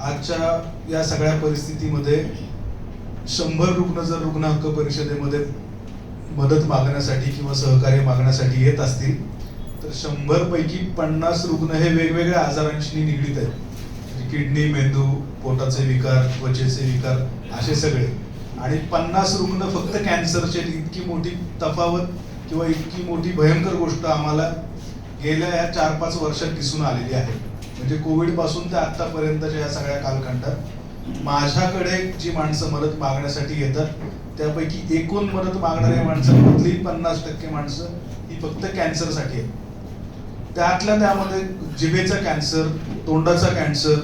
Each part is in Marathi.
आजच्या या सगळ्या परिस्थितीमध्ये शंभर रुग्ण जर रुग्ण हक्क परिषदेमध्ये मदत मागण्यासाठी किंवा सहकार्य मागण्यासाठी येत असतील तर शंभर पैकी पन्नास रुग्ण हे वेगवेगळ्या आजारांशी निगडीत आहेत. म्हणजे किडनी मेंदू पोटाचे विकार त्वचेचे विकार असे सगळे. आणि पन्नास रुग्ण फक्त कॅन्सरचे इतकी मोठी तफावत किंवा इतकी मोठी भयंकर गोष्ट आम्हाला गेल्या या चार पाच वर्षात दिसून आलेली आहे. म्हणजे कोविडपासून ते आतापर्यंतच्या या सगळ्या कालखंडात माझ्याकडे जी माणसं मदत मागण्यासाठी येतात त्यापैकी एकूण मदत मागणाऱ्या माणसांमधली पन्नास टक्के माणसं ही फक्त कॅन्सरसाठी आहेत. त्यातल्या त्यामध्ये जिभेचा कॅन्सर तोंडाचा कॅन्सर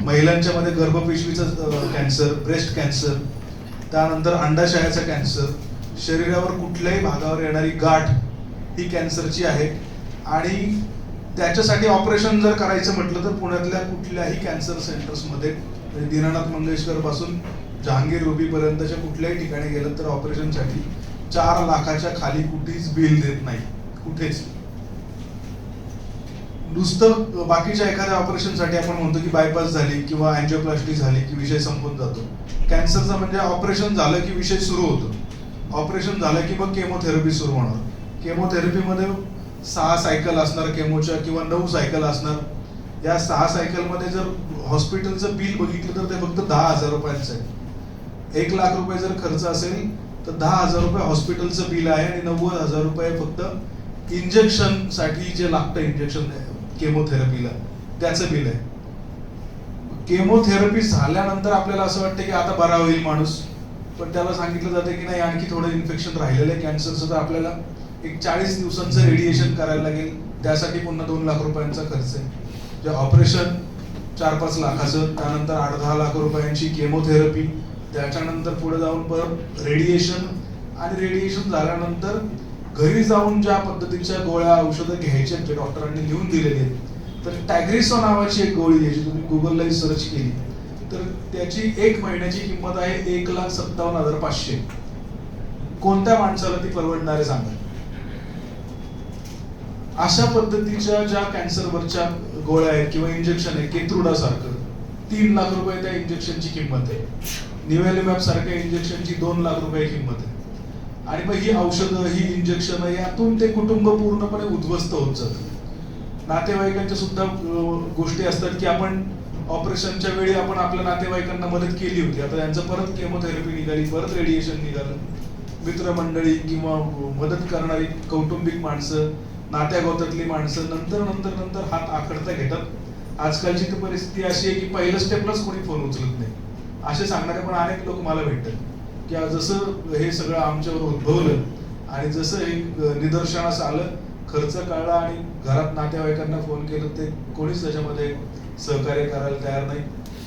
महिलांच्या मध्ये गर्भपिशवीचा कॅन्सर ब्रेस्ट कॅन्सर त्यानंतर अंडाशयाचा कॅन्सर शरीरावर कुठल्याही भागावर येणारी गाठ ही कॅन्सरची आहे. आणि त्याच्यासाठी ऑपरेशन जर करायचं म्हटलं तर पुण्यातल्या कुठल्याही कॅन्सर सेंटर्समध्ये म्हणजे दीनानाथ मंगेशकरपासून जहांगीर रुबीपर्यंतच्या कुठल्याही ठिकाणी गेलं तर ऑपरेशनसाठी चार लाखाच्या खाली कुठेच बिल देत नाही. कुठेच. नुसतं बाकीच्या एखाद्या ऑपरेशनसाठी आपण म्हणतो की बायपास झाली किंवा अँजिओप्लास्टी झाली की विषय संपून जातो. कॅन्सरचा म्हणजे ऑपरेशन झालं की विषय सुरू होतो. ऑपरेशन झालं की मग केमोथेरपी सुरू होणार. केमोथेरपीमध्ये सहा सायकल असणार केमोच्या किंवा नऊ सायकल असणार. या सहा सायकलमध्ये जर हॉस्पिटलचं बिल बघितलं तर ते फक्त दहा हजार रुपयांचं आहे. एक लाख रुपये जर खर्च असेल तर दहा हजार रुपये हॉस्पिटलचं बिल आहे आणि नव्वद हजार रुपये फक्त इंजेक्शनसाठी जे लागतं इंजेक्शन केमोथेरपीला त्याचं बिल आहे. केमोथेरपी झाल्यानंतर आपल्याला असं वाटतं की आता बरा होईल माणूस. पण त्याला सांगितलं जातं की नाही आणखी थोडं इन्फेक्शन राहिलेलं आहे कॅन्सरचं तर आपल्याला एक चाळीस दिवसांचं रेडिएशन करायला लागेल. त्यासाठी पुन्हा दोन लाख रुपयांचा खर्च आहे. जे ऑपरेशन चार पाच लाखाचं त्यानंतर आठ दहा लाख रुपयांची केमोथेरपी त्याच्यानंतर पुढे जाऊन परत रेडिएशन आणि रेडिएशन झाल्यानंतर घरी जाऊन ज्या पद्धतीच्या गोळ्या औषधं घ्यायच्या जे डॉक्टरांनी लिहून दिलेली आहेत तर टॅग्रिसो नावाची एक गोळी द्यायची तुम्ही गुगललाही सर्च केली. तर त्याची एक महिन्याची किंमत आहे एक लाख सत्तावन्न हजार पाचशे. कोणत्या माणसाला ती परवडणारे सांगा. अशा पद्धतीच्या ज्या कॅन्सरवरच्या गोळ्या आहेत किंवा इंजेक्शन आहे केत्रुडा सारखं तीन लाख रुपये त्या इंजेक्शनची किंमत आहे. निवेलिमॅप सारख्या इंजेक्शनची दोन लाख रुपये किंमत आहे. आणि मग ही औषधं ही इंजेक्शन यातून ते कुटुंब पूर्णपणे उद्ध्वस्त होत जातं. नातेवाईकांच्या सुद्धा गोष्टी असतात की आपण ऑपरेशनच्या वेळी आपण आपल्या नातेवाईकांना मदत केली होती. आता यांचं परत केमोथेरपी निघाली परत रेडिएशन निघालं. मित्रमंडळी किंवा मदत करणारी कौटुंबिक माणसं नात्यागोतातली माणसं नंतर नंतर नंतर हात आखडता घेतात. आजकालची तर परिस्थिती अशी आहे की पहिलं स्टेपलाच कोणी फोन उचलत नाही. असे सांगणारे पण अनेक लोक मला भेटतात. की जसं हे सगळं आमच्यावर उद्भवलं आणि जसं हे निदर्शनास आलं खर्च कळला आणि घरात नातेवाईकांना फोन केलं ते कोणीच त्याच्यामध्ये सहकार्य करायला तयार नाही.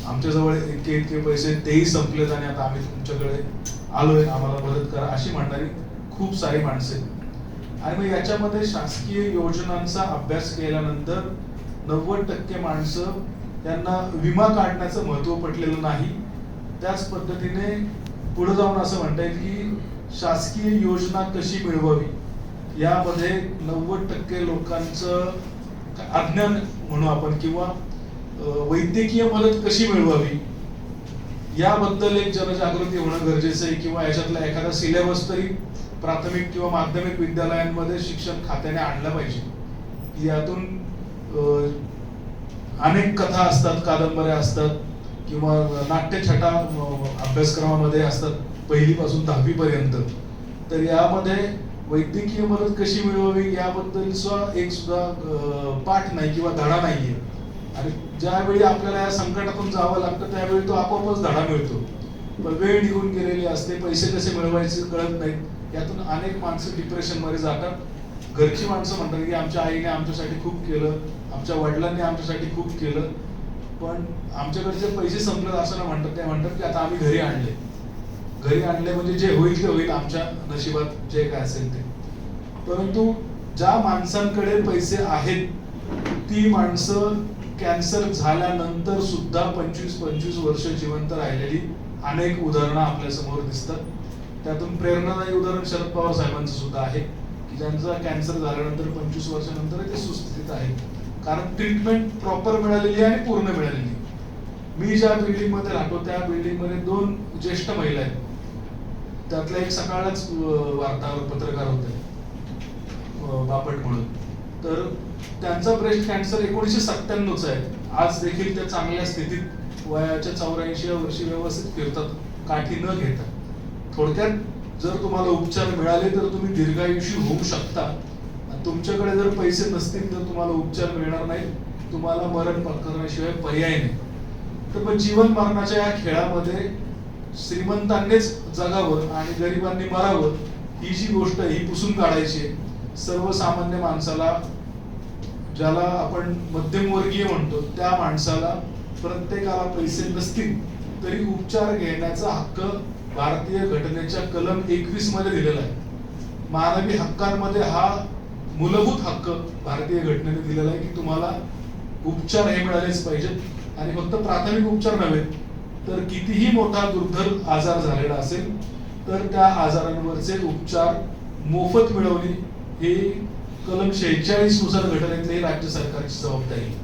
आमच्याजवळ इतके इतके पैसे तेही संपलेत आणि आता आम्ही तुमच्याकडे आलोय आम्हाला मदत करा अशी म्हणणारी खूप सारी माणसं आहेत. आणि मग याच्यामध्ये शासकीय योजनांचा अभ्यास केल्यानंतर नव्वद टक्के माणसं त्यांना विमा काढण्याचं महत्त्व पटलेलं नाही. त्याच पद्धतीने पुढे जाऊन असं म्हणता येईल की शासकीय योजना कशी मिळवावी? यामध्ये नव्वद टक्के लोकांचं अज्ञान म्हणू आपण किंवा वैद्यकीय मदत कशी मिळवावी? याबद्दल एक जनजागृती होणं गरजेचं आहे किंवा याच्यातला एखादा सिलेबस तरी प्राथमिक किंवा माध्यमिक विद्यालयांमध्ये शिक्षण खात्याने आणलं पाहिजे. यातून अनेक कथा असतात कादंबऱ्या असतात किंवा नाट्यछटा अभ्यासक्रमामध्ये असतात पहिलीपासून दहावीपर्यंत. तर यामध्ये वैद्यकीय मदत कशी मिळवावी याबद्दल सुद्धा एक सुद्धा पाठ नाही किंवा धडा नाहीये. आणि ज्यावेळी आपल्याला या संकटातून जावं लागतं त्यावेळी तो आपोआपच धडा मिळतो. पण वेळ निघून गेलेली असते पैसे कसे मिळवायचे कळत नाहीत यातून अनेक माणसं डिप्रेशनमध्ये जातात. घरची माणसं म्हणतात की आमच्या आईने आमच्यासाठी खूप केलं आमच्या वडिलांनी आमच्यासाठी खूप केलं. पण आमच्याकडचे पैसे संपले असं ना म्हणतात ते म्हणतात की आता आम्ही घरी आणले. घरी आणले म्हणजे जे होईल ते होईल आमच्या नशिबात जे काय असेल ते. परंतु ज्या माणसांकडे पैसे आहेत ती माणसं कॅन्सर झाल्यानंतर सुद्धा पंचवीस पंचवीस वर्ष जिवंत राहिलेली अनेक उदाहरणं आपल्यासमोर दिसतात. त्यातून प्रेरणादायी उदाहरण शरद पवार साहेबांचं सुद्धा आहे की ज्यांचा कॅन्सर झाल्यानंतर पंचवीस वर्षानंतर ते सुस्थितीत आहेत कारण ट्रीटमेंट प्रॉपर मिळालेली आहे आणि पूर्ण मिळालेली आहे. मी ज्या बिल्डिंगमध्ये राहतो त्या बिल्डिंगमध्ये दोन ज्येष्ठ महिला आहेत. त्यातल्या एक सकाळच वार्ताहर पत्रकार होते बापट म्हणून. तर त्यांचा ब्रेस्ट कॅन्सर एकोणीसशे सत्त्याण्णवचा आहे. आज देखील त्या चांगल्या स्थितीत वयाच्या चौऱ्याऐंशी वर्षी व्यवस्थित फिरतात काठी न घेता. थोडक्यात जर तुम्हाला उपचार मिळाले तर तुम्ही दीर्घायुषी होऊ शकता. आणि तुमच्याकडे जर पैसे नसतील तर तुम्हाला उपचार मिळणार नाही तुम्हाला मरण पत्करण्याशिवाय पर्याय नाही. तर मग जीवन मरणाच्या या खेळामध्ये श्रीमंतांनीच जगावं आणि गरिबांनी मरावं ही जी गोष्ट ही पुसून काढायची आहे. सर्वसामान्य माणसाला ज्याला आपण मध्यमवर्गीय म्हणतो त्या माणसाला प्रत्येकाला पैसे नसतील तरी उपचार घेण्याचा हक्क भारतीय घटनेच्या कलम एकवीसमध्ये दिलेला आहे मानवी हक्कांमध्ये हा मूलभूत हक्क भारतीय घटनेने दिलेला आहे की तुम्हाला उपचार हे मिळालेच पाहिजेत आणि फक्त प्राथमिक उपचार नव्हे तर कितीही मोठा दुर्धर आजार झालेला असेल तर त्या आजारांवरचे उपचार मोफत मिळवणे हे कलम शेहेचाळीसनुसार घटनेतली राज्य सरकारची जबाबदारी आहे.